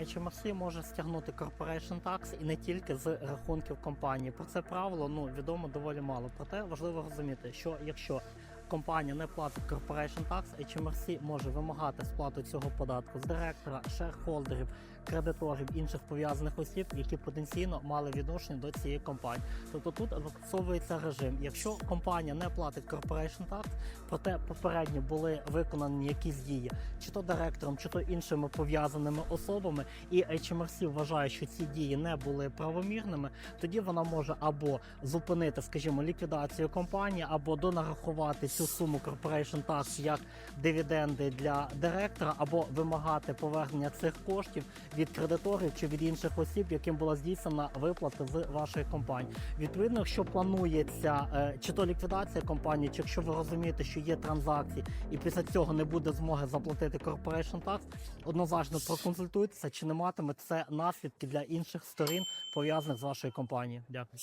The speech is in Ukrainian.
HMRC може стягнути Corporation Tax і не тільки з рахунків компанії. Про це правило ну відомо доволі мало. Проте важливо розуміти, що якщо компанія не платить Corporation Tax, HMRC може вимагати сплату цього податку з директора, шерхолдерів, кредиторів інших пов'язаних осіб, які потенційно мали відношення до цієї компанії. Тобто тут застосовується режим. Якщо компанія не платить Corporation Tax, проте попередньо були виконані якісь дії, чи то директором, чи то іншими пов'язаними особами, і HMRC вважає, що ці дії не були правомірними, тоді вона може або зупинити, скажімо, ліквідацію компанії, або донарахувати цю суму Corporation Tax як дивіденди для директора, або вимагати повернення цих коштів від кредиторів чи від інших осіб, яким була здійснена виплата з вашої компанії. Відповідно, якщо планується е, чи то ліквідація компанії, чи якщо ви розумієте, що є транзакції, і після цього не буде змоги заплатити Corporation Tax, однозначно проконсультуйтеся, чи не матиме це наслідки для інших сторін пов'язаних з вашою компанією. Дякую.